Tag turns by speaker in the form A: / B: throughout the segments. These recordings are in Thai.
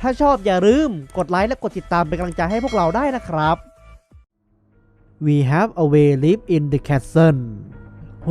A: ถ้าชอบอย่าลืมกดไลค์และกดติดตามเป็นกำลังใจให้พวกเราได้นะครับ We have a way live in the castle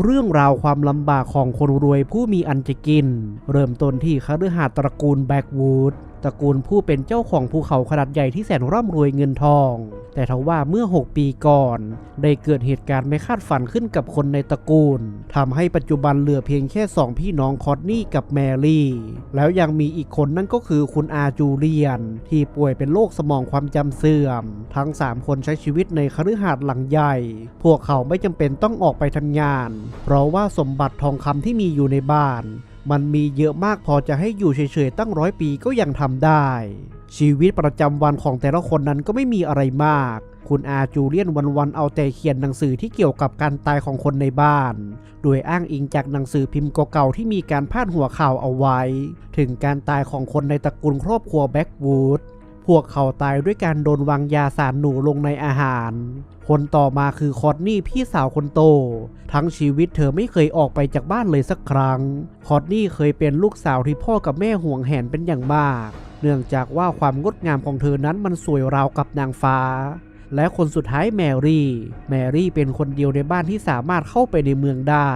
A: เรื่องราวความลำบากของคนรวยผู้มีอันจะกิน เริ่มต้นที่คฤหาสน์ตระกูลแบ็กวูดตระกูลผู้เป็นเจ้าของภูเขาขนาดใหญ่ที่แสนร่ำรวยเงินทอง แต่ทว่าเมื่อ 6 ปีก่อน ได้เกิดเหตุการณ์ไม่คาดฝันขึ้นกับคนในตระกูลทำให้ปัจจุบันเหลือเพียงแค่สองพี่น้องคอตนี่กับแมรี่ แล้วยังมีอีกคนนั่นก็คือคุณอาจูเลียน ที่ป่วยเป็นโรคสมองความจำเสื่อม ทั้ง 3 คนใช้ชีวิตในคฤหาสน์หลังใหญ่ พวกเขาไม่จำเป็นต้องออกไปทำงาน เพราะว่าสมบัติทองคำที่มีอยู่ในบ้าน มันมีเยอะมากพอจะให้อยู่เฉยๆตั้งร้อยปีก็ยังทำได้ ชีวิตประจำวันของแต่ละคนนั้นก็ไม่มีอะไรมาก คุณอาจูเลียนวันๆเอาแต่เขียนหนังสือที่เกี่ยวกับการตายของคนในบ้าน โดยอ้างอิงจากหนังสือพิมพ์เก่าๆที่มีการพาดหัวข่าวเอาไว้ ถึงการตายของคนในตระกูลครอบครัวแบ็กวูด พวกเขาตายด้วยการโดนวางยาสารหนูลงในอาหาร คนต่อมาคือคอตนี่พี่สาวคนโต ทั้งชีวิตเธอไม่เคยออกไปจากบ้านเลยสักครั้ง คอตนี่เคยเป็นลูกสาวที่พ่อกับแม่ห่วงแหนเป็นอย่างมาก เนื่องจากว่าความงดงามของเธอนั้นมันสวยราวกับนางฟ้า และคนสุดท้ายแมรี่ แมรี่เป็นคนเดียวในบ้านที่สามารถเข้าไปในเมืองได้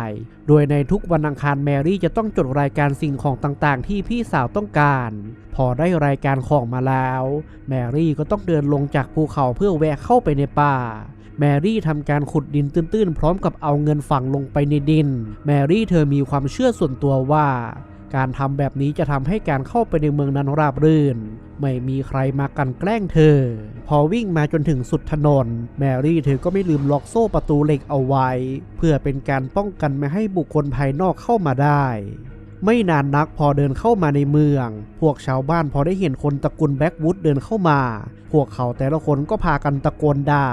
A: โดยในทุกวันอังคารแมรี่จะต้องจดรายการสิ่งของต่างๆ ที่พี่สาวต้องการ พอได้รายการของมาแล้ว แมรี่ก็ต้องเดินลงจากภูเขาเพื่อแวะเข้าไปในป่าแมรี่ทำการขุดดินตื้นๆ พร้อมกับเอาเงินฝังลงไปในดิน แมรี่เธอมีความเชื่อส่วนตัวว่า การทำแบบนี้จะทำให้การเข้าไปในเมืองนั้นราบรื่น ไม่มีใครมากันแกล้งเธอ พอวิ่งมาจนถึงสุดถนน แมรี่เธอก็ไม่ลืมล็อกโซ่ประตูเหล็กเอาไว้ เพื่อเป็นการป้องกันไม่ให้บุคคลภายนอกเข้ามาได้ ไม่นานนักพอเดินเข้ามาในเมือง พวกชาวบ้านพอได้เห็นคนตระกูลแบ็กวูดเดินเข้ามา พวกเขาแต่ละคนก็พากันตะโกนด่า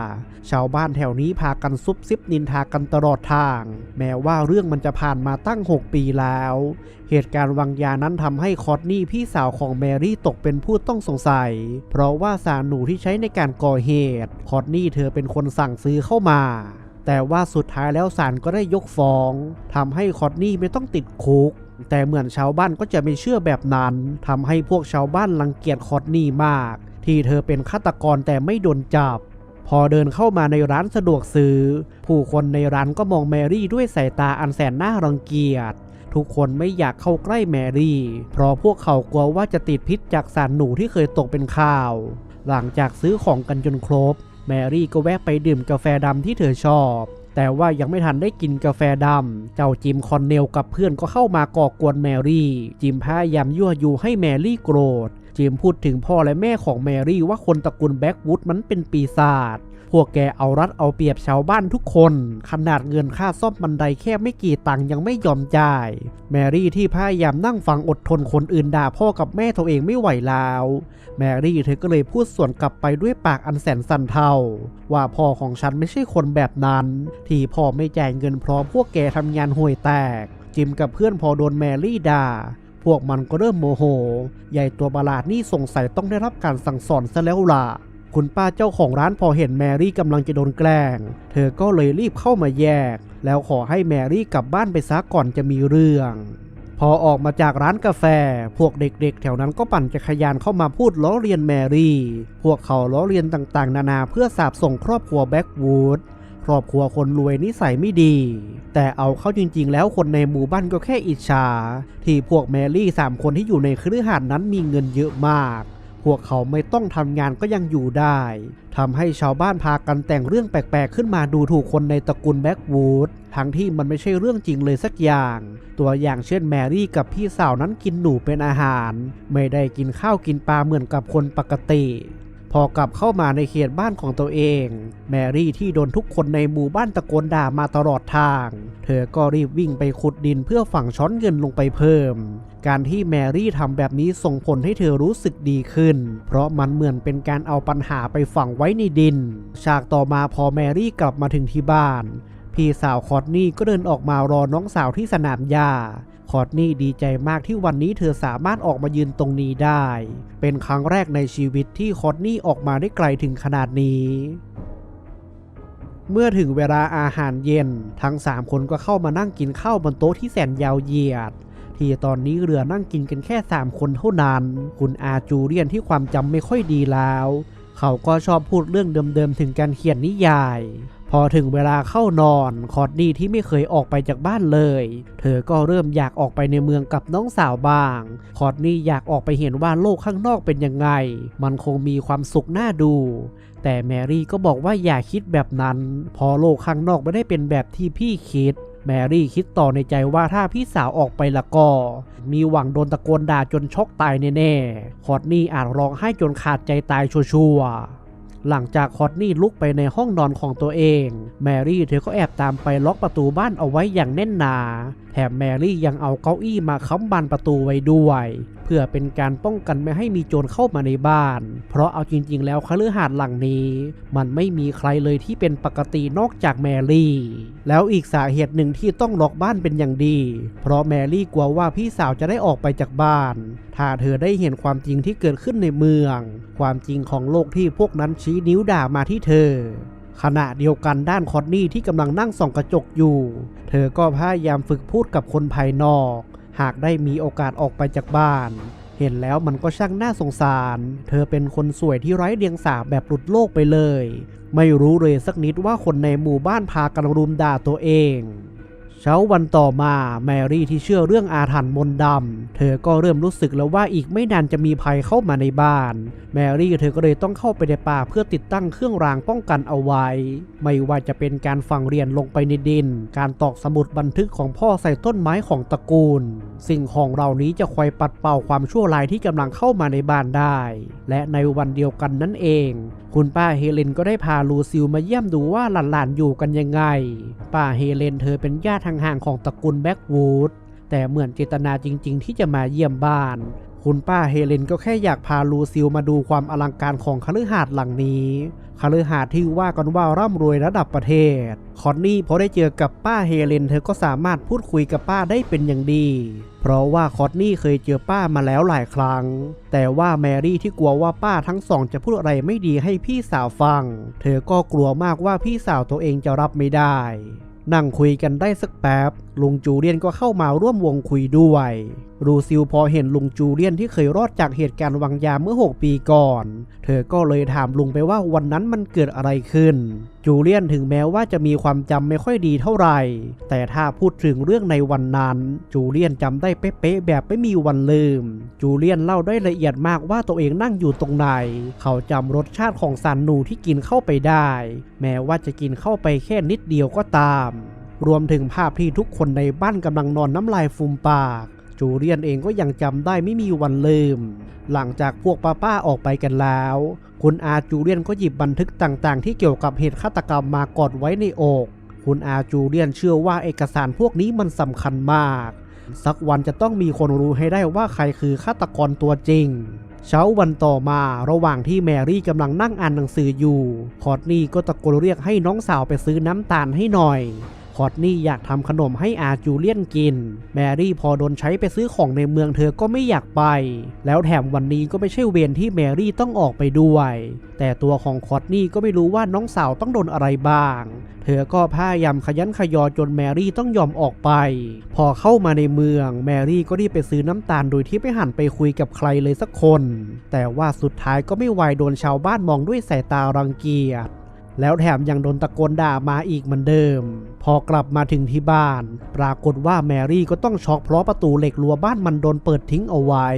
A: ชาวบ้านแถวนี้พากันซุบซิบนินทากันตลอดทาง แม้ว่าเรื่องมันจะผ่านมาตั้ง 6 ปีแล้ว เหตุการณ์วางยานั้นทำให้คอตนี่พี่สาวของแมรี่ตกเป็นผู้ต้องสงสัย เพราะว่าสารหนูที่ใช้ในการก่อเหตุ คอตนี่เธอเป็นคนสั่งซื้อเข้ามาแต่ว่าสุดท้ายแล้วศาลก็ได้ยกฟ้องทำให้คอตนี่ไม่ต้องติดคุก แต่เหมือนชาวบ้านก็จะไม่เชื่อแบบนั้นทำให้พวกชาวบ้านรังเกียจคอตนี่มาก ที่เธอเป็นฆาตกรแต่ไม่โดนจับ พอเดินเข้ามาในร้านสะดวกซื้อ ผู้คนในร้านก็มองแมรี่ด้วยสายตาอันแสนน่ารังเกียจ ทุกคนไม่อยากเข้าใกล้แมรี่ เพราะพวกเขากลัวว่าจะติดพิษจากสารหนูที่เคยตกเป็นข่าว หลังจากซื้อของกันจนครบ แมรี่ก็แวะไปดื่มกาแฟดำที่เธอชอบ แต่ว่ายังไม่ทันได้กินกาแฟดำ เจ้าจิมคอนเนลกับเพื่อนก็เข้ามาก่อกวนแมรี่ จิมพยายามยั่วยุให้แมรี่โกรธจิมพูดถึงพ่อและแม่ของแมรี่ว่าคนตระกูลแบ็กวูดมันเป็นปีศาจ พวกแกเอารัดเอาเปรียบชาวบ้านทุกคน ขนาดเงินค่าซ่อมบันไดแค่ไม่กี่ตังค์ยังไม่ยอมจ่าย แมรี่ที่พยายามนั่งฟังอดทนคนอื่นด่าพ่อกับแม่ตัวเองไม่ไหวแล้ว แมรี่เธอก็เลยพูดสวนกลับไปด้วยปากอันแสนสั่นเทาว่าพ่อของฉันไม่ใช่คนแบบนั้น ที่พ่อไม่จ่ายเงินเพราะพวกแกทำงานห่วยแตก จิมกับเพื่อนพอโดนแมรี่ด่าพวกมันก็เริ่มโมโห ใหญ่ตัวประหลาดนี่สงสัยต้องได้รับการสั่งสอนซะแล้วล่ะ คุณป้าเจ้าของร้านพอเห็นแมรี่กำลังจะโดนแกล้ง เธอก็เลยรีบเข้ามาแยก แล้วขอให้แมรี่กลับบ้านไปซะก่อนจะมีเรื่อง พอออกมาจากร้านกาแฟ พวกเด็กๆ แถวนั้นก็ปั่นจักรยานเข้ามาพูดล้อเลียนแมรี่ พวกเขาล้อเลียนต่างๆ นานาเพื่อสาบส่งครอบครัวแบ็กวูดครอบครัวคนรวยนิสัยไม่ดี แต่เอาเข้าจริงๆ แล้วคนในหมู่บ้านก็แค่อิจฉา ที่พวกแมรี่สามคนที่อยู่ในคฤหาสน์นั้นมีเงินเยอะมาก พวกเขาไม่ต้องทำงานก็ยังอยู่ได้ทำให้ชาวบ้านพากันแต่งเรื่องแปลกๆ ขึ้นมาดูถูกคนในตระกูลแบ็กวูดทั้งที่มันไม่ใช่เรื่องจริงเลยสักอย่าง ตัวอย่างเช่นแมรี่กับพี่สาวนั้นกินหนูเป็นอาหาร ไม่ได้กินข้าวกินปลาเหมือนกับคนปกติ พอกลับเข้ามาในเขตบ้านของตัวเอง แมรี่ที่โดนทุกคนในหมู่บ้านตะโกนด่ามาตลอดทาง เธอก็รีบวิ่งไปขุดดินเพื่อฝังช้อนเงินลงไปเพิ่ม การที่แมรี่ทำแบบนี้ส่งผลให้เธอรู้สึกดีขึ้น เพราะมันเหมือนเป็นการเอาปัญหาไปฝังไว้ในดิน ฉากต่อมาพอแมรี่กลับมาถึงที่บ้าน พี่สาวคอร์ตนี่ก็เดินออกมารอน้องสาวที่สนามหญ้า คอร์ตนี่ดีใจมากที่วันนี้เธอสามารถออกมายืนตรงนี้ได้ เป็นครั้งแรกในชีวิตที่คอร์ตนี่ออกมาได้ไกลถึงขนาดนี้เมื่อถึงเวลาอาหารเย็น ทั้ง3คนก็เข้ามานั่งกินข้าวบนโต๊ะที่แสนยาวเหยียด ที่ตอนนี้เรือนั่งกินกันแค่3คนเท่านั้น คุณอาจูเลียนที่ความจำไม่ค่อยดีแล้ว เขาก็ชอบพูดเรื่องเดิมๆถึงการเขียนนิยาย พอถึงเวลาเข้านอนคอร์ดนี่ที่ไม่เคยออกไปจากบ้านเลย เธอก็เริ่มอยากออกไปในเมืองกับน้องสาวบ้าง คอร์ดนี่อยากออกไปเห็นว่าโลกข้างนอกเป็นยังไง มันคงมีความสุขน่าดู แต่แมรี่ก็บอกว่าอย่าคิดแบบนั้น พอโลกข้างนอกไม่ได้เป็นแบบที่พี่คิดแมรี่คิดต่อในใจว่าถ้าพี่สาวออกไปละก็ มีหวังโดนตะโกนด่าจนช็อกตายแน่ๆ คอร์ดนี่อาจร้องไห้จนขาดใจตายชัวร์ หลังจากคอตนี่ลุกไปในห้องนอนของตัวเอง แมรี่เธอก็แอบตามไปล็อกประตูบ้านเอาไว้อย่างแน่นหนา มแมรี่ยังเอาเก้าอี้มาค้ำบานประตูไว้ด้วย เพื่อเป็นการป้องกันไม่ให้มีโจรเข้ามาในบ้าน เพราะเอาจริง ๆ แล้วคฤหาสน์หลังนี้ มันไม่มีใครเลยที่เป็นปกตินอกจากแมรี่ แล้วอีกสาเหตุหนึ่งที่ต้องล็อกบ้านเป็นอย่างดี เพราะแมรี่กลัวว่าพี่สาวจะได้ออกไปจากบ้าน ถ้าเธอได้เห็นความจริงที่เกิดขึ้นในเมือง ความจริงของโลกที่พวกนั้นชี้นิ้วด่ามาที่เธอ ขณะเดียวกันด้านคอนนี่ที่กำลังนั่งส่องกระจกอยู่ เธอก็พยายามฝึกพูดกับคนภายนอก หากได้มีโอกาสออกไปจากบ้าน เห็นแล้วมันก็ช่างน่าสงสาร เธอเป็นคนสวยที่ไร้เดียงสาแบบหลุดโลกไปเลย ไม่รู้เลยสักนิดว่าคนในหมู่บ้านพากันรุมด่าตัวเอง เช้าวันต่อมาแมรี่ที่เชื่อเรื่องอาถรรพ์มนต์ดำเธอก็เริ่มรู้สึกแล้วว่าอีกไม่นานจะมีภัยเข้ามาในบ้าน แมรี่เธอก็เลยต้องเข้าไปในป่าเพื่อติดตั้งเครื่องรางป้องกันเอาไว้ ไม่ว่าจะเป็นการฝังเหรียญลงไปในดิน การตอกสมุดบันทึกของพ่อใส่ต้นไม้ของตระกูล สิ่งของเหล่านี้จะคอยปัดเป่าความชั่วร้ายที่กำลังเข้ามาในบ้านได้ และในวันเดียวกันนั่นเอง คุณป้าเฮเลนก็ได้พาลูซิลมาเยี่ยมดูว่าหลานๆอยู่กันยังไง ป้าเฮเลนเธอเป็นญาติห่างๆของตระกูลแบ็กวูดแต่เหมือนเจตนาจริง ๆ ที่จะมาเยี่ยมบ้าน คุณป้าเฮเลนก็แค่อยากพาลูซิลมาดูความอลังการของคฤหาสน์หลังนี้ คฤหาสน์ที่ว่ากันว่าร่ำรวยระดับประเทศ คอนนี่พอได้เจอกับป้าเฮเลน เธอก็สามารถพูดคุยกับป้าได้เป็นอย่างดี เพราะว่าคอนนี่เคยเจอป้ามาแล้วหลายครั้ง แต่ว่าแมรี่ที่กลัวว่าป้าทั้งสองจะพูดอะไรไม่ดีให้พี่สาวฟัง เธอก็กลัวมากว่าพี่สาวตัวเองจะรับไม่ได้ นั่งคุยกันได้สักแป๊บ ลุงจูเลียนก็เข้ามาร่วมวงคุยด้วย รูซิลพอเห็นลุงจูเลียนที่เคยรอดจากเหตุการณ์วางยาเมื่อ 6 ปีก่อน เธอก็เลยถามลุงไปว่าวันนั้นมันเกิดอะไรขึ้น จูเลียนถึงแม้ว่าจะมีความจำไม่ค่อยดีเท่าไหร่ แต่ถ้าพูดถึงเรื่องในวันนั้น จูเลียนจำได้เป๊ะๆแบบไม่มีวันลืม จูเลียนเล่าได้ละเอียดมากว่าตัวเองนั่งอยู่ตรงไหน เขาจำรสชาติของซานนูที่กินเข้าไปได้ แม้ว่าจะกินเข้าไปแค่นิดเดียวก็ตาม รวมถึงภาพที่ทุกคนในบ้านกำลังนอนน้ำลายฟูมปาก จูเลียนเองก็ยังจำได้ไม่มีวันลืม หลังจากพวกป้าป้าๆออกไปกันแล้ว คุณอาจูเลียนก็หยิบบันทึกต่างๆ ที่เกี่ยวกับเหตุฆาตกรรมมากอดไว้ในอกคุณอาจูเลียนเชื่อว่าเอกสารพวกนี้มันสำคัญมาก สักวันจะต้องมีคนรู้ให้ได้ว่าใครคือฆาตกรตัวจริง เช้าวันต่อมาระหว่างที่แมรี่กำลังนั่งอ่านหนังสืออยู่ คอร์ตนี่ก็ตะโกนเรียกให้น้องสาวไปซื้อน้ำตาลให้หน่อย คอร์ตนี่อยากทำขนมให้อาจูเลียนกิน แมรี่พอโดนใช้ไปซื้อของในเมืองเธอก็ไม่อยากไป แล้วแถมวันนี้ก็ไม่ใช่เวรที่แมรี่ต้องออกไปด้วย แต่ตัวของคอร์ตนี่ก็ไม่รู้ว่าน้องสาวต้องโดนอะไรบ้าง เธอก็พยายามขยันขยอจนแมรี่ต้องยอมออกไป พอเข้ามาในเมือง แมรี่ก็รีบไปซื้อน้ำตาลโดยที่ไม่หันไปคุยกับใครเลยสักคน แต่ว่าสุดท้ายก็ไม่ไหวโดนชาวบ้านมองด้วยสายตารังเกียจ แล้วแถมยังโดนตะโกนด่ามาอีกเหมือนเดิม พอกลับมาถึงที่บ้าน ปรากฏว่าแมรี่ก็ต้องช็อกเพราะประตูเหล็กรั้วบ้านมันโดนเปิดทิ้งเอาไว้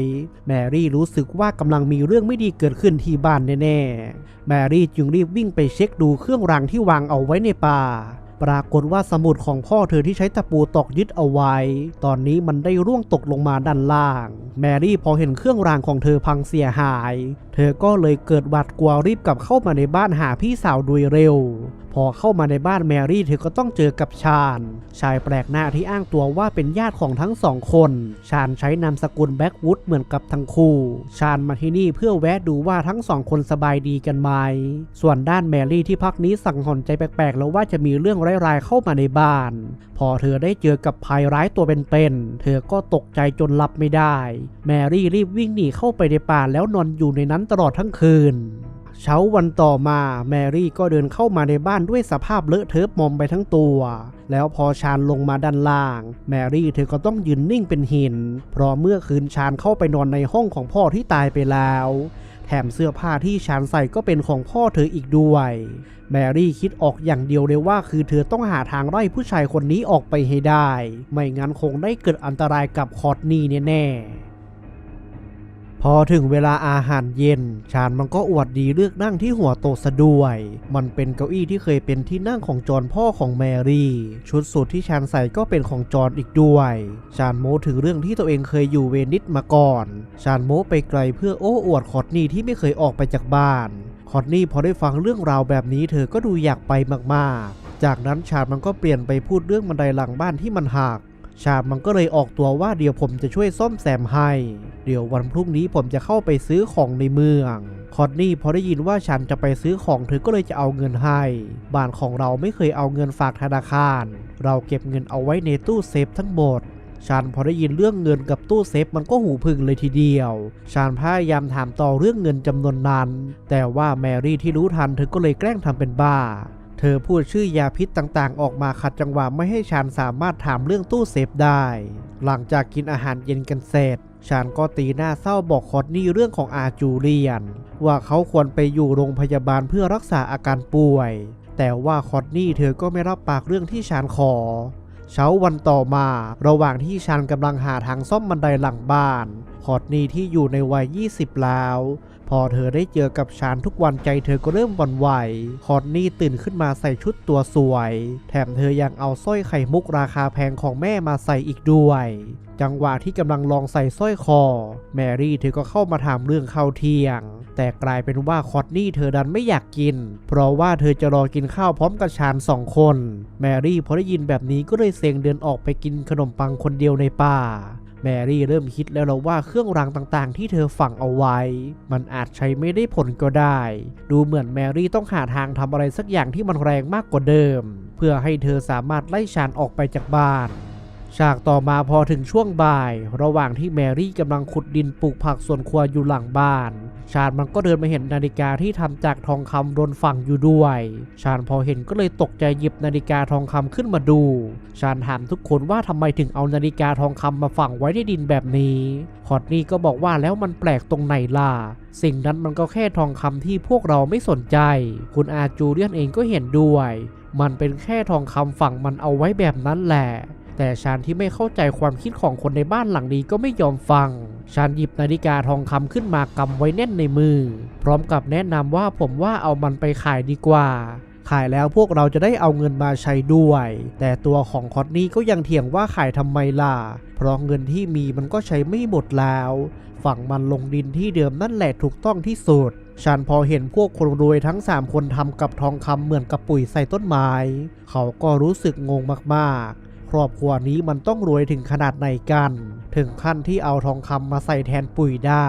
A: แมรี่รู้สึกว่ากำลังมีเรื่องไม่ดีเกิดขึ้นที่บ้านแน่ๆ แมรี่จึงรีบวิ่งไปเช็คดูเครื่องรางที่วางเอาไว้ในป่า ปรากฏว่าสมุดของพ่อเธอที่ใช้ตะปูตอกยึดเอาไว้ ตอนนี้มันได้ร่วงตกลงมาด้านล่าง แมรี่พอเห็นเครื่องรางของเธอพังเสียหาย เธอก็เลยเกิดหวาดกลัวรีบกลับเข้ามาในบ้านหาพี่สาวโดยเร็ว พอเข้ามาในบ้านแมรี่เธอก็ต้องเจอกับชาญ ชายแปลกหน้าที่อ้างตัวว่าเป็นญาติของทั้งสองคน ชาญใช้นามสกุลแบ็กวูดเหมือนกับทั้งคู่ ชาญมาที่นี่เพื่อแวะดูว่าทั้งสองคนสบายดีกันไหม ส่วนด้านแมรี่ที่พักนี้สั่งหอนใจแปลกๆ แล้วว่าจะมีเรื่องร้ายๆเข้ามาในบ้าน พอเธอได้เจอกับภัยร้ายตัวเป็นๆ เธอก็ตกใจจนหลับไม่ได้ แมรี่รีบวิ่งหนีเข้าไปในป่าแล้วนอนอยู่ในนั้นตลอดทั้งคืน เช้าวันต่อมาแมรี่ก็เดินเข้ามาในบ้านด้วยสภาพเลอะเทอะมอมไปทั้งตัว แล้วพอชานลงมาด้านล่าง แมรี่เธอก็ต้องยืนนิ่งเป็นหิน เพราะเมื่อคืนชานเข้าไปนอนในห้องของพ่อที่ตายไปแล้วแถมเสื้อผ้าที่ชานใส่ก็เป็นของพ่อเธออีกด้วย แมรี่คิดออกอย่างเดียวเลยว่าคือเธอต้องหาทางไล่ผู้ชายคนนี้ออกไปให้ได้ ไม่งั้นคงได้เกิดอันตรายกับคอร์ตนี่แน่ๆ พอถึงเวลาอาหารเย็น ชานมันก็อวดดีเลือกนั่งที่หัวโต๊ะซะด้วย มันเป็นเก้าอี้ที่เคยเป็นที่นั่งของจอห์นพ่อของแมรี่ ชุดสูทที่ชานใส่ก็เป็นของจอห์นอีกด้วย ชานโมถึงเรื่องที่ตัวเองเคยอยู่เวนิสมาก่อน ชานโมไปไกลเพื่อโอ้อวดคอร์ตนี่ที่ไม่เคยออกไปจากบ้านคอร์ตนี่พอได้ฟังเรื่องราวแบบนี้เธอก็ดูอยากไปมากๆ จากนั้นชาญมันก็เปลี่ยนไปพูดเรื่องบันไดหลังบ้านที่มันหัก ชาญมันก็เลยออกตัวว่าเดี๋ยวผมจะช่วยซ่อมแซมให้ เดี๋ยววันพรุ่งนี้ผมจะเข้าไปซื้อของในเมือง คอนนี่พอได้ยินว่าฉันจะไปซื้อของเธอก็เลยจะเอาเงินให้ บ้านของเราไม่เคยเอาเงินฝากธนาคาร เราเก็บเงินเอาไว้ในตู้เซฟทั้งหมดชานพอได้ยินเรื่องเงินกับตู้เซฟมันก็หูพึ่งเลยทีเดียว ชานพยายามถามต่อเรื่องเงินจำนวนนั้น แต่ว่าแมรี่ที่รู้ทันเธอก็เลยแกล้งทำเป็นบ้า เธอพูดชื่อยาพิษต่างๆ ออกมาขัดจังหวะไม่ให้ชานสามารถถามเรื่องตู้เซฟได้ หลังจากกินอาหารเย็นกันเสร็จชานก็ตีหน้าเศร้าบอกคอร์ตนี่เรื่องของอาจูเลียน ว่าเขาควรไปอยู่โรงพยาบาลเพื่อรักษาอาการป่วย แต่ว่าคอร์ตนี่เธอก็ไม่รับปากเรื่องที่ชานขอ เช้าวันต่อมา ระหว่างที่ชันกำลังหาทางซ่อมบันไดหลังบ้านคอร์ตนีที่อยู่ในวัย 20 แล้ว พอเธอได้เจอกับชานทุกวันใจเธอก็เริ่มวันไหวคอร์ตนี่ตื่นขึ้นมาใส่ชุดตัวสวย แถมเธอยังเอาสร้อยไข่มุกราคาแพงของแม่มาใส่อีกด้วย จังหวะที่กำลังลองใส่สร้อยคอ แมรี่เธอก็เข้ามาถามเรื่องข้าวเที่ยง แต่กลายเป็นว่าคอร์ตนี่เธอดันไม่อยากกิน เพราะว่าเธอจะรอกินข้าวพร้อมกับชานสองคน แมรี่พอได้ยินแบบนี้ก็เลยเซงเดินออกไปกินขนมปังคนเดียวในป่า แมรี่เริ่มคิดแล้วเราว่าเครื่องรางต่างๆ ที่เธอฝังเอาไว้ มันอาจใช้ไม่ได้ผลก็ได้ ดูเหมือนแมรี่ต้องหาทางทำอะไรสักอย่างที่มันแรงมากกว่าเดิม เพื่อให้เธอสามารถไล่ชานออกไปจากบ้าน ฉากต่อมาพอถึงช่วงบ่าย ระหว่างที่แมรี่กำลังขุดดินปลูกผักสวนครัวอยู่หลังบ้าน ชาญมันก็เดินมาเห็นนาฬิกาที่ทำจากทองคำโดนฝังอยู่ด้วย ชาญพอเห็นก็เลยตกใจหยิบนาฬิกาทองคำขึ้นมาดู ชาญถามทุกคนว่าทำไมถึงเอานาฬิกาทองคำมาฝังไว้ในดินแบบนี้คอร์ตนี่ก็บอกว่าแล้วมันแปลกตรงไหนล่ะสิ่งนั้นมันก็แค่ทองคำที่พวกเราไม่สนใจ คุณอาจูเลียนเองก็เห็นด้วย มันเป็นแค่ทองคำฝังมันเอาไว้แบบนั้นแหละ แต่ชานที่ไม่เข้าใจความคิดของคนในบ้านหลังนี้ก็ไม่ยอมฟัง ชานหยิบนาฬิกาทองคำขึ้นมากำไว้แน่นในมือ พร้อมกับแนะนำว่าผมว่าเอามันไปขายดีกว่า ขายแล้วพวกเราจะได้เอาเงินมาใช้ด้วย แต่ตัวของคอตนี่ก็ยังเถียงว่าขายทำไมล่ะ เพราะเงินที่มีมันก็ใช้ไม่หมดแล้ว ฝังมันลงดินที่เดิมนั่นแหละถูกต้องที่สุดฉันพอเห็นพวกคนรวยทั้ง 3 คนทำกับทองคำเหมือนกับปุ๋ยใส่ต้นไม้ เขาก็รู้สึกงงมากๆ ครอบครัวนี้มันต้องรวยถึงขนาดไหนกัน ถึงขั้นที่เอาทองคำมาใส่แทนปุ๋ยได้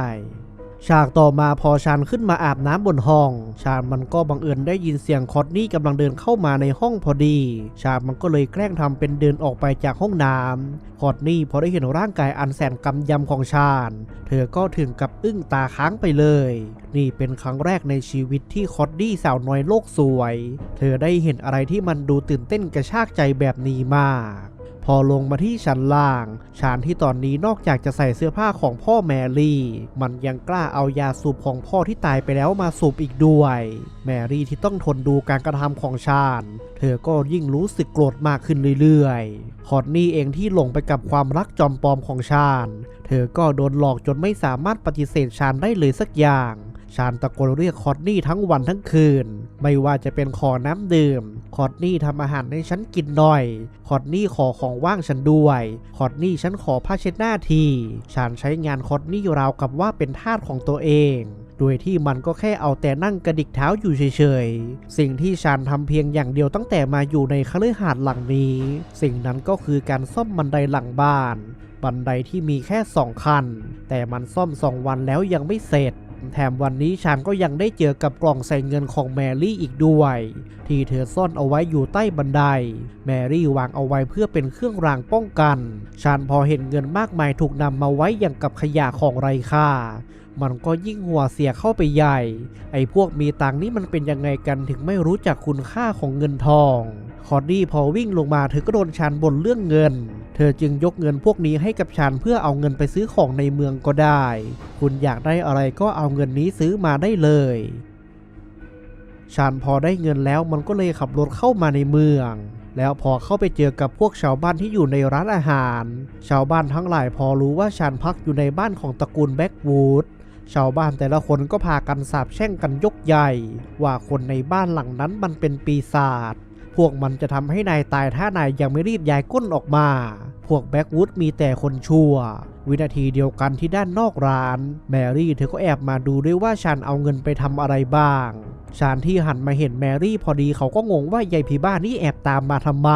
A: ฉากต่อมาพอชานขึ้นมาอาบน้ำบนห้อง ชานมันก็บังเอิญได้ยินเสียงคอตนี่กำลังเดินเข้ามาในห้องพอดี ชานมันก็เลยแกล้งทำเป็นเดินออกไปจากห้องน้ำคอตนี่พอได้เห็นร่างกายอันแสนกำยำของชาน เธอก็ถึงกับอึ้งตาค้างไปเลย นี่เป็นครั้งแรกในชีวิตที่คอตนี่สาวน้อยโลกสวย เธอได้เห็นอะไรที่มันดูตื่นเต้นกระชากใจแบบนี้มาก พอลงมาที่ชั้นล่าง ชานที่ตอนนี้นอกจากจะใส่เสื้อผ้าของพ่อแมรี่ มันยังกล้าเอายาสูบของพ่อที่ตายไปแล้วมาสูบอีกด้วย แมรี่ที่ต้องทนดูการกระทำของชานเธอก็ยิ่งรู้สึกโกรธมากขึ้นเรื่อยๆคอตนี่เองที่หลงไปกับความรักจอมปลอมของชานเธอก็โดนหลอกจนไม่สามารถปฏิเสธชานได้เลยสักอย่าง ชานตะโกนเรียกคอร์ตนี่ทั้งวันทั้งคืน ไม่ว่าจะเป็นขอน้ำดื่ม คอร์ตนี่ทำอาหารให้ฉันกินหน่อย คอร์ตนี่ขอของว่างฉันด้วย คอร์ตนี่ฉันขอผ้าเช็ดหน้าทีชานใช้งานคอร์ตนี่ราวกับว่าเป็นทาสของตัวเองโดยที่มันก็แค่เอาแต่นั่งกระดิกเท้าอยู่เฉยๆ สิ่งที่ชานทำเพียงอย่างเดียวตั้งแต่มาอยู่ในคฤหาสน์หลังนี้ สิ่งนั้นก็คือการซ่อมบันไดหลังบ้าน บันไดที่มีแค่สองคัน แต่มันซ่อมสองวันแล้วยังไม่เสร็จ แถมวันนี้ฉันก็ยังได้เจอกับกล่องใส่เงินของแมรี่อีกด้วย ที่เธอซ่อนเอาไว้อยู่ใต้บันได แมรี่วางเอาไว้เพื่อเป็นเครื่องรางป้องกันฉันพอเห็นเงินมากมายถูกนำมาไว้อย่างกับขยะของไรค่ามันก็ยิ่งหัวเสียเข้าไปใหญ่ ไอ้พวกมีตังนี่มันเป็นยังไงกันถึงไม่รู้จักคุณค่าของเงินทอง อร์ดี้พอวิ่งลงมาเธอก็โดนชานบนเรื่องเงิน เธอจึงยกเงินพวกนี้ให้กับชานเพื่อเอาเงินไปซื้อของในเมืองก็ได้ คุณอยากได้อะไรก็เอาเงินนี้ซื้อมาได้เลยชานพอได้เงินแล้วมันก็เลยขับรถเข้ามาในเมือง แล้วพอเข้าไปเจอกับพวกชาวบ้านที่อยู่ในร้านอาหาร ชาวบ้านทั้งหลายพอรู้ว่าชานพักอยู่ในบ้านของตระกูลแบ็กวูดชาวบ้านแต่ละคนก็พากันสาบแช่งกันยกใหญ่ ว่าคนในบ้านหลังนั้นมันเป็นปีศาจ พวกมันจะทำให้นายตายถ้านายยังไม่รีบย้ายก้นออกมาพวกแบ็กวูดมีแต่คนชั่ว วินาทีเดียวกันที่ด้านนอกร้าน แมรี่เธอก็แอบมาดูด้วยว่าชันเอาเงินไปทำอะไรบ้างชานที่หันมาเห็นแมรี่พอดีเขาก็งงว่ายายผีบ้านนี่แอบตามมาทำไม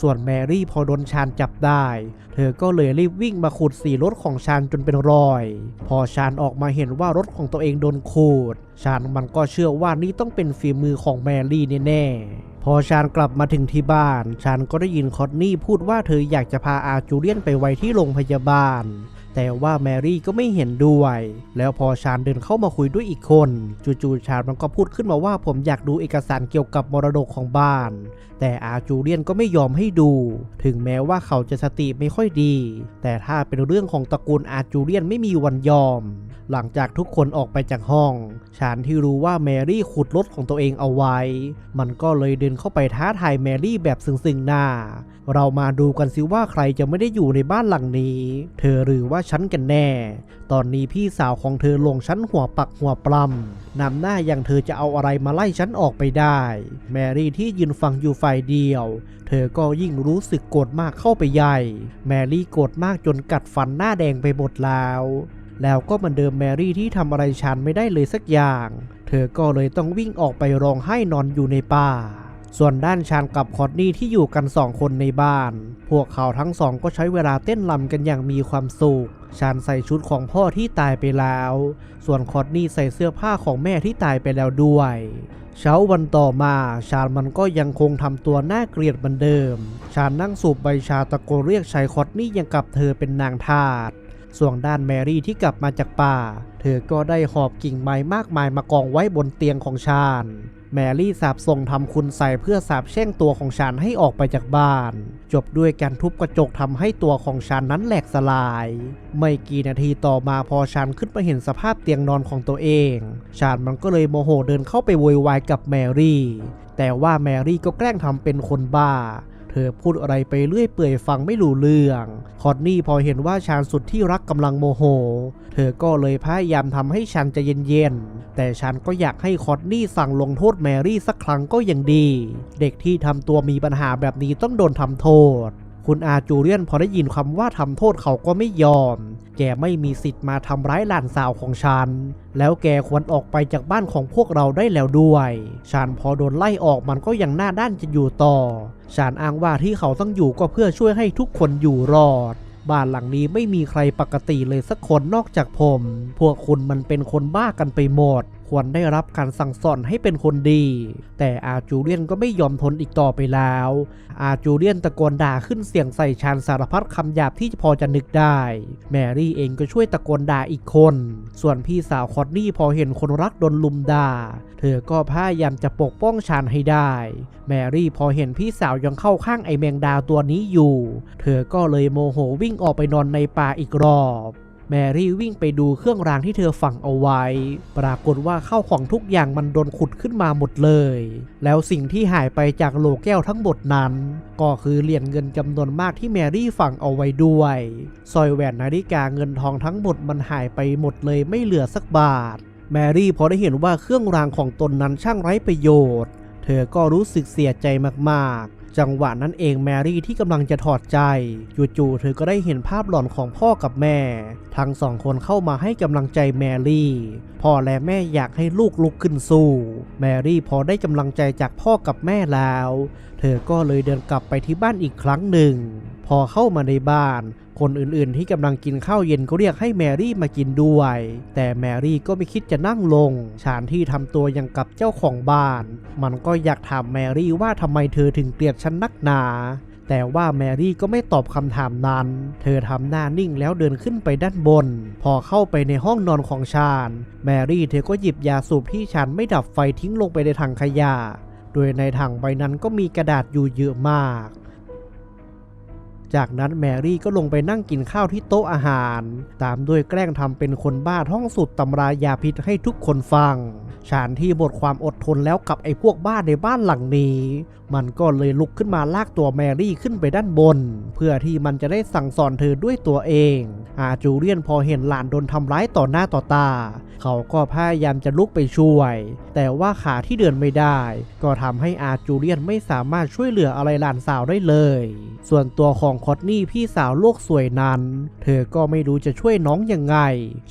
A: ส่วนแมรี่พอโดนชานจับได้ เธอก็เลยรีบวิ่งมาขูดสีรถของชานจนเป็นรอย พอชานออกมาเห็นว่ารถของตัวเองโดนขูด ชานมันก็เชื่อว่านี่ต้องเป็นฝีมือของแมรี่แน่ๆ พอชานกลับมาถึงที่บ้าน ชานก็ได้ยินคอนนี่พูดว่าเธออยากจะพพาอาจูเลียนไปไว้ที่โรงพยาบาล แต่ว่าแมรี่ก็ไม่เห็นด้วย แล้วพอชานเดินเข้ามาคุยด้วยอีกคน จู่ๆชานมันก็พูดขึ้นมาว่าผมอยากดูเอกสารเกี่ยวกับมรดกของบ้าน แต่อาจูเลียนก็ไม่ยอมให้ดู ถึงแม้ว่าเขาจะสติไม่ค่อยดี แต่ถ้าเป็นเรื่องของตระกูลอาจูเลียนไม่มีวันยอม หลังจากทุกคนออกไปจากห้อง ชานที่รู้ว่าแมรี่ขุดรถของตัวเองเอาไว้ มันก็เลยเดินเข้าไปท้าทายแมรี่แบบซึ้งๆหน้า เรามาดูกันสิว่าใครจะไม่ได้อยู่ในบ้านหลังนี้ เธอหรือว่าฉันกันแน่ ตอนนี้พี่สาวของเธอลงชั้นหัวปักหัวปล้ำนำหน้าอย่างเธอจะเอาอะไรมาไล่ฉันออกไปได้ แมรี่ที่ยืนฟังอยู่ฝ่ายเดียว เธอก็ยิ่งรู้สึกโกรธมากเข้าไปใหญ่ แมรี่โกรธมากจนกัดฟันหน้าแดงไปหมดแล้วแล้วก็เหมือนเดิมแมรี่ที่ทำอะไรฉันไม่ได้เลยสักอย่าง เธอก็เลยต้องวิ่งออกไปร้องไห้นอนอยู่ในป่า ส่วนด้านชานกับคอร์นี่ที่อยู่กันสองคนในบ้าน พวกเขาทั้งสองก็ใช้เวลาเต้นรำกันอย่างมีความสุข ชานใส่ชุดของพ่อที่ตายไปแล้ว ส่วนคอร์นี่ใส่เสื้อผ้าของแม่ที่ตายไปแล้วด้วย เช้าวันต่อมาชาญมันก็ยังคงทำตัวน่าเกลียดเหมือนเดิม ชาญนั่งสูบใบชาตะโกนเรียกชายคอตนี่ยังกับเธอเป็นนางทาสส่วนด้านแมรี่ที่กลับมาจากป่า เธอก็ได้หอบกิ่งไม้มากมายมากองไว้บนเตียงของชาญ แมรี่สาบส่งทำคุณใส่เพื่อสาบแช่งตัวของชานให้ออกไปจากบ้าน จบด้วยการทุบกระจกทำให้ตัวของชานนั้นแหลกสลาย ไม่กี่นาทีต่อมาพอชานขึ้นมาเห็นสภาพเตียงนอนของตัวเองชานมันก็เลยโมโหเดินเข้าไปโวยวายกับแมรี่ แต่ว่าแมรี่ก็แกล้งทำเป็นคนบ้า อพูดอะไรไปเรื่อยเปื่อยฟังไม่รู้เรื่องคอนนี่พอเห็นว่าชานสุดที่รักกำลังโมโห เธอก็เลยพยายามทำให้ชันใจะเย็นๆ แต่ชันก็อยากให้คอนนี่สั่งลงโทษแมรี่สักครั้งก็ยังดี เด็กที่ทำตัวมีปัญหาแบบนี้ต้องโดนทำโทษ คุณอาจูเลียนพอได้ยินคำว่าทำโทษเขาก็ไม่ยอม แกไม่มีสิทธิ์มาทำร้ายหลานสาวของฉัน แล้วแกควรออกไปจากบ้านของพวกเราได้แล้วด้วยฉันพอโดนไล่ออกมันก็ยังหน้าด้านจะอยู่ต่อฉันอ้างว่าที่เขาต้องอยู่ก็เพื่อช่วยให้ทุกคนอยู่รอดบ้านหลังนี้ไม่มีใครปกติเลยสักคนนอกจากผม พวกคุณมันเป็นคนบ้ากันไปหมด ควรได้รับการสั่งสอนให้เป็นคนดี แต่อาจูเลียนก็ไม่ยอมทนอีกต่อไปแล้ว อาจูเลียนตะโกนด่าขึ้นเสียงใส่ชานสารพัดคำหยาบที่พอจะนึกได้ แมรี่เองก็ช่วยตะโกนด่าอีกคน ส่วนพี่สาวคอดนี่พอเห็นคนรักโดนลุมด่า เธอก็พยายามจะปกป้องชานให้ได้ แมรี่พอเห็นพี่สาวยังเข้าข้างไอแมงดาตัวนี้อยู่ เธอก็เลยโมโหวิ่งออกไปนอนในป่าอีกรอบ แมรี่วิ่งไปดูเครื่องรางที่เธอฝังเอาไว้ ปรากฏว่าเข้าของทุกอย่างมันโดนขุดขึ้นมาหมดเลย แล้วสิ่งที่หายไปจากโหลแก้วทั้งหมดนั้น ก็คือเหรียญเงินจำนวนมากที่แมรี่ฝังเอาไว้ด้วยสร้อยแหวนนาฬิกาเงินทองทั้งหมดมันหายไปหมดเลยไม่เหลือสักบาท แมรี่พอได้เห็นว่าเครื่องรางของตนนั้นช่างไร้ประโยชน์ เธอก็รู้สึกเสียใจมากๆ จังหวะนั้นเองแมรี่ที่กำลังจะถอดใจ จู่ๆเธอก็ได้เห็นภาพหลอนของพ่อกับแม่ ทั้งสองคนเข้ามาให้กำลังใจแมรี่ พ่อและแม่อยากให้ลูกลุกขึ้นสู้ แมรี่พอได้กำลังใจจากพ่อกับแม่แล้ว เธอก็เลยเดินกลับไปที่บ้านอีกครั้งหนึ่ง พอเข้ามาในบ้าน คนอื่นๆ ที่กำลังกินข้าวเย็นก็เรียกให้แมรี่มากินด้วย แต่แมรี่ก็ไม่คิดจะนั่งลง ชานที่ทำตัวอย่างกับเจ้าของบ้าน มันก็อยากถามแมรี่ว่าทำไมเธอถึงเกลียดฉันนักหนาแต่ว่าแมรี่ก็ไม่ตอบคำถามนั้น เธอทำหน้านิ่งแล้วเดินขึ้นไปด้านบน พอเข้าไปในห้องนอนของชาญ แมรี่เธอก็หยิบยาสูบที่ชาญไม่ดับไฟทิ้งลงไปในถังขยะ โดยในถังใบนั้นก็มีกระดาษอยู่เยอะมาก จากนั้นแมรี่ก็ลงไปนั่งกินข้าวที่โต๊ะอาหาร ตามด้วยแกล้งทำเป็นคนบ้าท่องสูตรตำรายาพิษให้ทุกคนฟังชานที่บทความอดทนแล้วกับไอ้พวกบ้าในบ้านหลังนี้ มันก็เลยลุกขึ้นมาลากตัวแมรี่ขึ้นไปด้านบน เพื่อที่มันจะได้สั่งสอนเธอด้วยตัวเอง อาจูเลียนพอเห็นหลานโดนทำร้ายต่อหน้าต่อตา เขาก็พยายามจะลุกไปช่วย แต่ว่าขาที่เดินไม่ได้ ก็ทำให้อาจูเลียนไม่สามารถช่วยเหลืออะไรหลานสาวได้เลย ส่วนตัวของคอตนี่พี่สาวโลกสวยนั้น เธอก็ไม่รู้จะช่วยน้องยังไง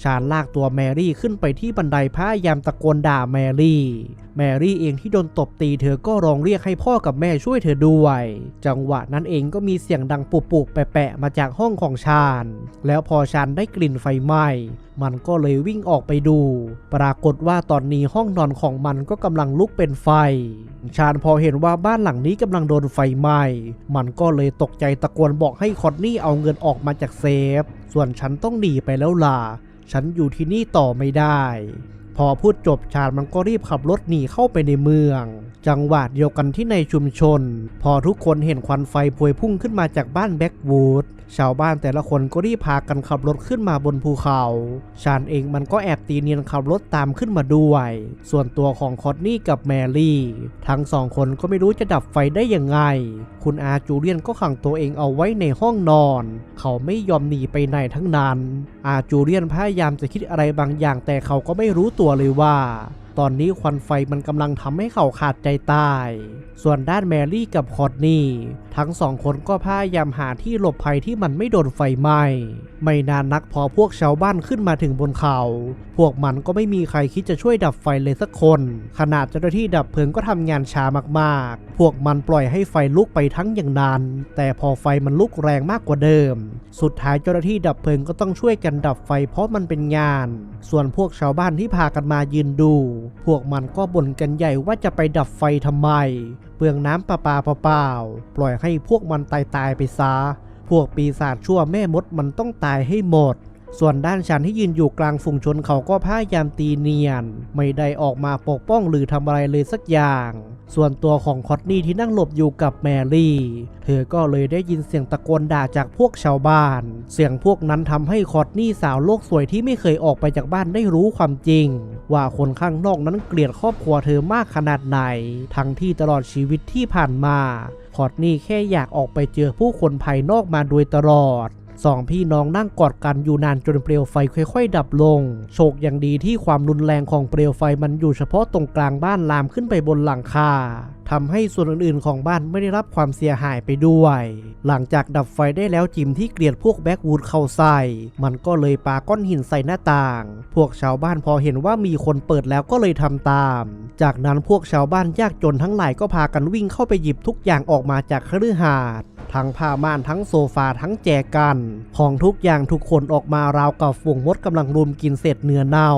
A: ชาญลากตัวแมรี่ขึ้นไปที่บันไดพยายามตะโกนด่าแมรี่ แมรี่เองที่โดนตบตีเธอก็ร้องเรียกให้พ่อกับแม่ช่วยเธอด้วย จังหวะนั้นเองก็มีเสียงดังปุบปุบๆแปะๆมาจากห้องของชาญแล้วพอชาญได้กลิ่นไฟไหม้มันก็เลยวิ่งออกไปดู ปรากฏว่าตอนนี้ห้องนอนของมันก็กำลังลุกเป็นไฟ ชาญพอเห็นว่าบ้านหลังนี้กำลังโดนไฟไหม้ มันก็เลยตกใจตะโกนบอกให้คอนนี่เอาเงินออกมาจากเซฟ ส่วนฉันต้องหนีไปแล้วล่ะ ฉันอยู่ที่นี่ต่อไม่ได้ พอพูดจบชาญมันก็รีบขับรถหนีเข้าไปในเมือง จังหวะเดียวกันที่ในชุมชน พอทุกคนเห็นควันไฟพวยพุ่งขึ้นมาจากบ้านแบ็กวูด ชาวบ้านแต่ละคนก็รีบพากันขับรถขึ้นมาบนภูเขา ชาญเองมันก็แอบตีเนียนขับรถตามขึ้นมาด้วย ส่วนตัวของคอตนี่กับแมรี่ ทั้งสองคนก็ไม่รู้จะดับไฟได้ยังไง คุณอาจูเลียนก็ขังตัวเองเอาไว้ในห้องนอน เขาไม่ยอมหนีไปไหนทั้งนั้น อาจูเลียนพยายามจะคิดอะไรบางอย่างแต่เขาก็ไม่รู้ตัวเลยว่า ตอนนี้ควันไฟมันกำลังทำให้เขาขาดใจตาย ส่วนด้านแมรี่กับคอร์ดนี่ทั้งสองคนก็พยายามหาที่หลบภัยที่มันไม่โดนไฟไหม้ ไม่นานนักพอพวกชาวบ้านขึ้นมาถึงบนเขา พวกมันก็ไม่มีใครคิดจะช่วยดับไฟเลยสักคน ขนาดเจ้าหน้าที่ดับเพลิงก็ทำงานช้ามากๆ พวกมันปล่อยให้ไฟลุกไปทั้งอย่างนั้นแต่พอไฟมันลุกแรงมากกว่าเดิม สุดท้ายเจ้าหน้าที่ดับเพลิงก็ต้องช่วยกันดับไฟเพราะมันเป็นงาน ส่วนพวกชาวบ้านที่พากันมายืนดูพวกมันก็บ่นกันใหญ่ว่าจะไปดับไฟทำไม เปลืองน้ำประปาเปล่าๆปล่อยให้พวกมันตายตายไปซะ พวกปีศาจชั่วแม่มดมันต้องตายให้หมด ส่วนด้านฉันที่ยืนอยู่กลางฝูงชนเขาก็พยายามตีเนียน ไม่ได้ออกมาปกป้องหรือทำอะไรเลยสักอย่าง ส่วนตัวของคอตนี่ที่นั่งหลบอยู่กับแมรี่ เธอก็เลยได้ยินเสียงตะโกนด่าจากพวกชาวบ้าน เสียงพวกนั้นทำให้คอตนี่สาวโลกสวยที่ไม่เคยออกไปจากบ้านได้รู้ความจริง ว่าคนข้างนอกนั้นเกลียดครอบครัวเธอมากขนาดไหน ทั้งที่ตลอดชีวิตที่ผ่านมาคอร์ดนี่แค่อยากออกไปเจอผู้คนภายนอกมาโดยตลอด สองพี่น้องนั่งกอดกันอยู่นานจนเปลวไฟค่อย ๆ ดับลง โชคอย่างดีที่ความรุนแรงของเปลวไฟมันอยู่เฉพาะตรงกลางบ้านลามขึ้นไปบนหลังคาทำให้ส่วนอื่นๆ ของบ้านไม่ได้รับความเสียหายไปด้วย หลังจากดับไฟได้แล้วจิมที่เกลียดพวกแบ็กวูดเข้าใส่ มันก็เลยปาก้อนหินใส่หน้าต่าง พวกชาวบ้านพอเห็นว่ามีคนเปิดแล้วก็เลยทำตาม จากนั้นพวกชาวบ้านยากจนทั้งหลายก็พากันวิ่งเข้าไปหยิบทุกอย่างออกมาจากคฤหาสน์ ทั้งผ้าม่านทั้งโซฟาทั้งแจกัน ของทุกอย่างทุกคนออกมาราวกับฝูงมดกำลังรุมกินเศษเนื้อเน่า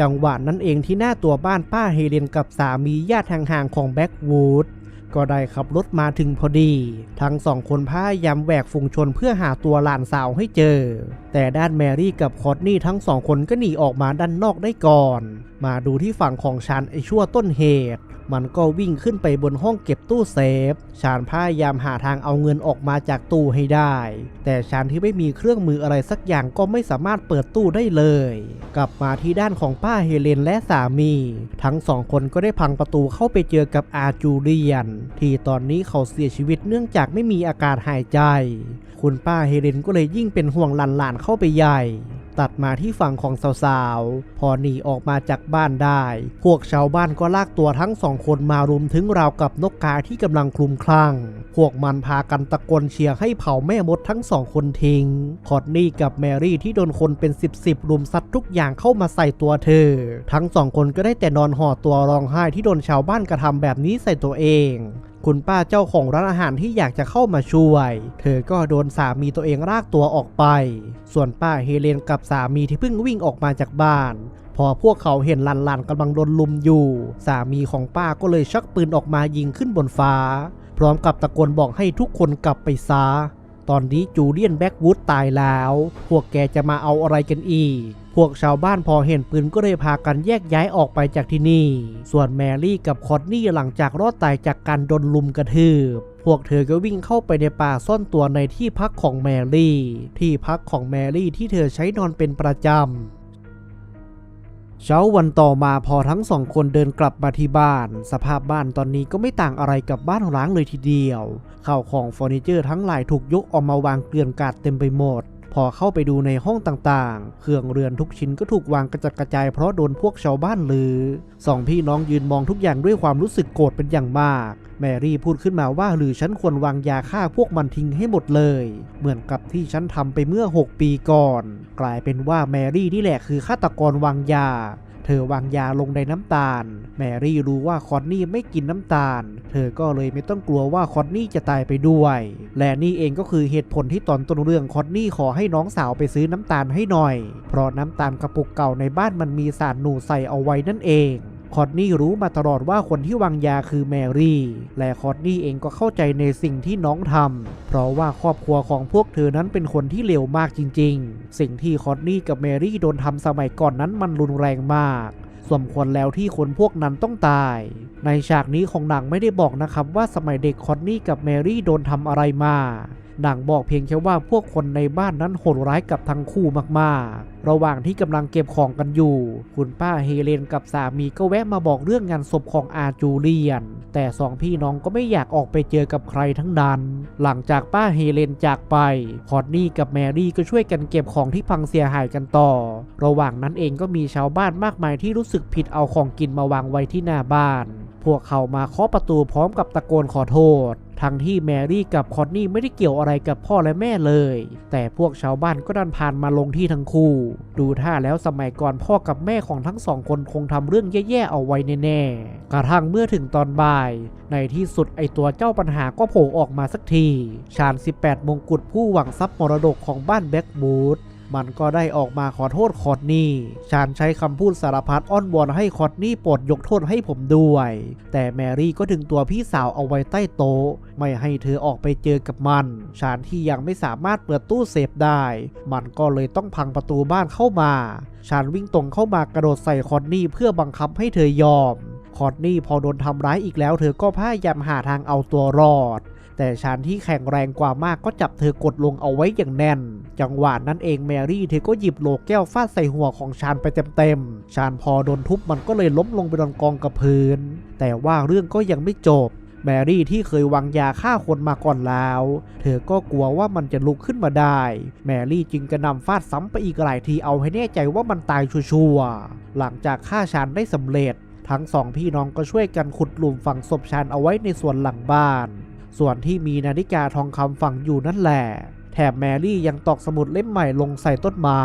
A: จังหวะนั้นเองที่หน้าตัวบ้านป้าเฮเลนกับสามีญาติห่างๆของแบ็กวูดก็ได้ขับรถมาถึงพอดี ทั้งสองคนพยายามแหวกฝูงชนเพื่อหาตัวหลานสาวให้เจอ แต่ด้านแมรี่กับคอตนี่ทั้งสองคนก็หนีออกมาด้านนอกได้ก่อน มาดูที่ฝั่งของชานไอชั่วต้นเหตุ มันก็วิ่งขึ้นไปบนห้องเก็บตู้เซฟ ชาญพยายามหาทางเอาเงินออกมาจากตู้ให้ได้ แต่ชาญที่ไม่มีเครื่องมืออะไรสักอย่างก็ไม่สามารถเปิดตู้ได้เลย กลับมาที่ด้านของป้าเฮเลนและสามี ทั้งสองคนก็ได้พังประตูเข้าไปเจอกับอาจูเลียน ที่ตอนนี้เขาเสียชีวิตเนื่องจากไม่มีอากาศหายใจ คุณป้าเฮเลนก็เลยยิ่งเป็นห่วงหลานๆเข้าไปใหญ่ ตัดมาที่ฝั่งของสาวๆ พอหนีออกมาจากบ้านได้ พวกชาวบ้านก็ลากตัวทั้งสองคนมารุมถึงราวกับนกกาที่กำลังคลุมคลั่ง พวกมันพากันตะโกนเชียร์ให้เผาแม่มดทั้งสองคนทิ้ง คอร์ดนี่กับแมรี่ที่โดนคนเป็นสิบสิบรุมซัดทุกอย่างเข้ามาใส่ตัวเธอ ทั้งสองคนก็ได้แต่นอนห่อตัวร้องไห้ที่โดนชาวบ้านกระทำแบบนี้ใส่ตัวเอง คุณป้าเจ้าของร้านอาหารที่อยากจะเข้ามาช่วย เธอก็โดนสามีตัวเองลากตัวออกไป ส่วนป้าเฮเลนกับสามีที่เพิ่งวิ่งออกมาจากบ้าน พอพวกเขาเห็นหลานๆกำลังโดนลุมอยู่ สามีของป้าก็เลยชักปืนออกมายิงขึ้นบนฟ้า พร้อมกับตะโกนบอกให้ทุกคนกลับไปซะ ตอนนี้จูเลียนแบ็กวูดตายแล้ว พวกแกจะมาเอาอะไรกันอีก พวกชาวบ้านพอเห็นปืนก็เลยพากันแยกย้ายออกไปจากที่นี่ ส่วนแมรี่กับคอดนี่หลังจากรอดตายจากการโดนลุมกระทืบพวกเธอก็วิ่งเข้าไปในป่าซ่อนตัวในที่พักของแมรี่ ที่พักของแมรี่ที่เธอใช้นอนเป็นประจำเช้าวันต่อมาพอทั้งสองคนเดินกลับมาที่บ้าน สภาพบ้านตอนนี้ก็ไม่ต่างอะไรกับบ้านร้างเลยทีเดียวข้าวของเฟอร์นิเจอร์ทั้งหลายถูกยกออกมาวางเกลื่อนกาดเต็มไปหมด พอเข้าไปดูในห้องต่างๆ เครื่องเรือนทุกชิ้นก็ถูกวางกระจัดกระจายเพราะโดนพวกชาวบ้านลือสองพี่น้องยืนมองทุกอย่างด้วยความรู้สึกโกรธเป็นอย่างมาก แมรี่พูดขึ้นมาว่าหรือฉันควรวางยาฆ่าพวกมันทิ้งให้หมดเลย เหมือนกับที่ฉันทำไปเมื่อ 6 ปีก่อน กลายเป็นว่าแมรี่นี่แหละคือฆาตกรวางยา ธอวางยาลงในน้ำตาล แมรี่รู้ว่าคอนนี่ไม่กินน้ำตาล เธอก็เลยไม่ต้องกลัวว่าคอนนี่จะตายไปด้วย และนี่เองก็คือเหตุผลที่ตอนต้นเรื่องคอนนี่ขอให้น้องสาวไปซื้อน้ำตาลให้หน่อย เพราะน้ำตาลกระปุกเก่าในบ้านมันมีสารหนูใส่เอาไว้นั่นเอง คอนนี่รู้มาตลอดว่าคนที่วางยาคือแมรี่ และคอนนี่เองก็เข้าใจในสิ่งที่น้องทำ เพราะว่าครอบครัวของพวกเธอนั้นเป็นคนที่เลวมากจริง ๆ สิ่งที่คอนนี่กับแมรี่โดนทำสมัยก่อนนั้นมันรุนแรงมากสมควรแล้วที่คนพวกนั้นต้องตาย ในฉากนี้ของหนังไม่ได้บอกนะครับว่าสมัยเด็กคอนนี่กับแมรี่โดนทำอะไรมา หนังบอกเพียงแค่ว่าพวกคนในบ้านนั้นโหดร้ายกับทั้งคู่มากๆ ระหว่างที่กำลังเก็บของกันอยู่ คุณป้าเฮเลนกับสามีก็แวะมาบอกเรื่องงานศพของอาจูเลียน แต่สองพี่น้องก็ไม่อยากออกไปเจอกับใครทั้งนั้น หลังจากป้าเฮเลนจากไปคอนนี่กับแมรี่ก็ช่วยกันเก็บของที่พังเสียหายกันต่อ ระหว่างนั้นเองก็มีชาวบ้านมากมายที่รู้สึกผิดเอาของกินมาวางไว้ที่หน้าบ้าน พวกเขามาเคาะประตูพร้อมกับตะโกนขอโทษ ทั้งที่แมรี่กับคอนนี่ไม่ได้เกี่ยวอะไรกับพ่อและแม่เลย แต่พวกชาวบ้านก็ดันผ่านมาลงที่ทั้งคู่ ดูท่าแล้วสมัยก่อนพ่อกับแม่ของทั้งสองคนคงทำเรื่องแย่ๆเอาไว้แน่ๆ กระทั่งเมื่อถึงตอนบ่าย ในที่สุดไอตัวเจ้าปัญหาก็โผล่ออกมาสักที ชาญ18 มงกุฎผู้หวังทรัพย์มรดกของบ้านแบ็กบูธ มันก็ได้ออกมาขอโทษคอร์ดนี่ชานใช้คำพูดสารพัดอ้อนวอนให้คอร์ดนี่โปรดยกโทษให้ผมด้วย แต่แมรี่ก็ดึงตัวพี่สาวเอาไว้ใต้โต๊ะ ไม่ให้เธอออกไปเจอกับมันชานที่ยังไม่สามารถเปิดตู้เซฟได้ มันก็เลยต้องพังประตูบ้านเข้ามาชานวิ่งตรงเข้ามากระโดดใส่คอร์ดนี่เพื่อบังคับให้เธอยอมคอร์ดนี่พอโดนทำร้ายอีกแล้วเธอก็พยายามหาทางเอาตัวรอด แต่ชานที่แข็งแรงกว่ามากก็จับเธอกดลงเอาไว้อย่างแน่น จังหวะนั้นเองแมรี่เธอก็หยิบโหลแก้วฟาดใส่หัวของชานไปเต็มๆ ชานพอโดนทุบมันก็เลยล้มลงไปนอนกองกับพื้น แต่ว่าเรื่องก็ยังไม่จบแมรี่ที่เคยวางยาฆ่าคนมาก่อนแล้ว เธอก็กลัวว่ามันจะลุกขึ้นมาได้ แมรี่จึงกระนำฟาดซ้ำไปอีกหลายทีเอาให้แน่ใจว่ามันตายชัวร์หลังจากฆ่าชานได้สำเร็จ ทั้งสองพี่น้องก็ช่วยกันขุดหลุมฝังศพชานเอาไว้ในส่วนหลังบ้าน ส่วนที่มีนาฬิกาทองคำฝังอยู่นั่นแหละแถมแมรี่ยังตอกสมุดเล่มใหม่ลงใส่ต้นไม้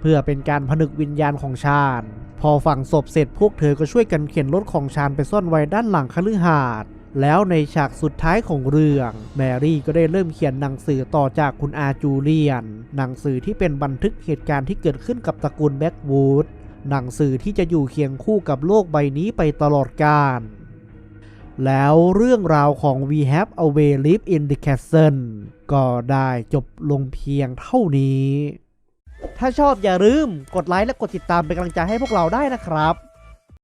A: เพื่อเป็นการผนึกวิญญาณของชาญ พอฝังศพเสร็จพวกเธอก็ช่วยกันเข็นรถของชาญไปซ่อนไว้ด้านหลังคฤหาสน์แล้วในฉากสุดท้ายของเรื่อง แมรี่ก็ได้เริ่มเขียนหนังสือต่อจากคุณอาจูเลียน หนังสือที่เป็นบันทึกเหตุการณ์ที่เกิดขึ้นกับตระกูลแบ็กวูดหนังสือที่จะอยู่เคียงคู่กับโลกใบนี้ไปตลอดกาล แล้วเรื่องราวของ We Have a Way Live in the Castle ก็ได้จบลงเพียงเท่านี้ ถ้าชอบอย่าลืมกดไลค์และกดติดตามเป็นกำลังใจให้พวกเราได้นะครับ